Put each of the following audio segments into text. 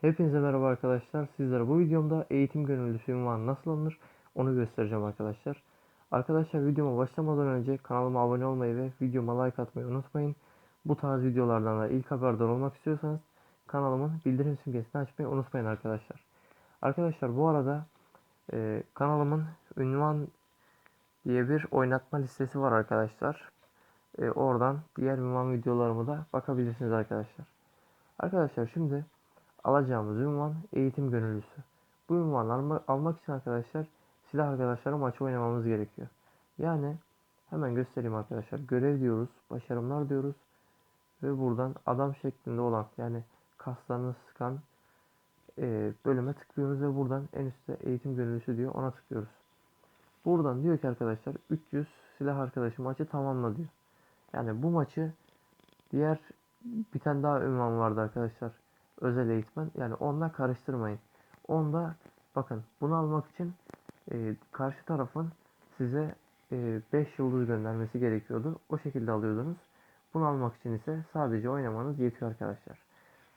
Hepinize merhaba arkadaşlar. Sizlere bu videomda eğitim gönüllüsü ünvanı nasıl alınır onu göstereceğim arkadaşlar. Arkadaşlar videoma başlamadan önce kanalıma abone olmayı ve videoma like atmayı unutmayın. Bu tarz videolardan da ilk haberdar olmak istiyorsanız kanalımın bildirim simgesini açmayı unutmayın arkadaşlar. Arkadaşlar bu arada e, kanalımın ünvan diye bir oynatma listesi var arkadaşlar. E, oradan diğer ünvan videolarımı da bakabilirsiniz arkadaşlar. Arkadaşlar şimdi alacağımız ünvan eğitim gönüllüsü. Bu ünvanı alma- almak için arkadaşlar silah arkadaşlarla maçı oynamamız gerekiyor. Yani hemen göstereyim arkadaşlar. Görev diyoruz, başarımlar diyoruz ve buradan adam şeklinde olan yani kaslarını sıkan e, bölüme tıklıyoruz ve buradan en üstte eğitim gönüllüsü diyor ona tıklıyoruz. Buradan diyor ki arkadaşlar 300 silah arkadaşı maçı tamamla diyor. Yani bu maçı diğer bir tane daha ünvan vardı arkadaşlar. Özel eğitmen. Yani onunla karıştırmayın. Onda bakın bunu almak için e, karşı tarafın size 5 yıldız göndermesi gerekiyordu. O şekilde alıyordunuz. Bunu almak için ise sadece oynamanız yetiyor arkadaşlar.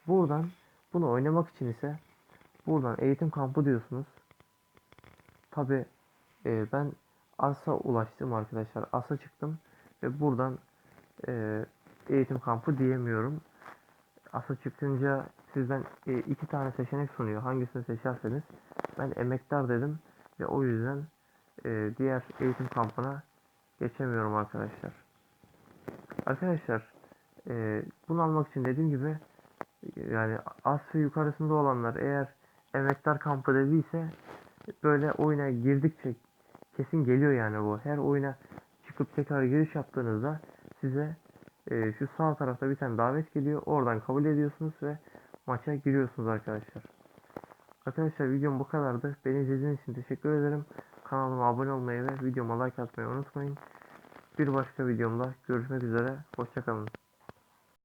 Buradan bunu oynamak için ise buradan eğitim kampı diyorsunuz. Tabi ben AS'a ulaştım arkadaşlar. AS'a çıktım ve buradan e, eğitim kampı diyemiyorum. AS'a çıkınca sizden e, iki tane seçenek sunuyor. Hangisini seçerseniz ben emektar dedim ve o yüzden e, diğer eğitim kampına geçemiyorum arkadaşlar. Arkadaşlar e, bunu almak için dediğim gibi yani az ve yukarısında olanlar eğer emektar kampı dediyse böyle oyuna girdikçe kesin geliyor yani bu. Her oyuna çıkıp tekrar giriş yaptığınızda size e, şu sağ tarafta bir tane davet geliyor. Oradan kabul ediyorsunuz ve maça giriyorsunuz arkadaşlar. Arkadaşlar videom bu kadardı. Beni izlediğiniz için teşekkür ederim. Kanalıma abone olmayı ve videoma like atmayı unutmayın. Bir başka videomda görüşmek üzere. Hoşçakalın.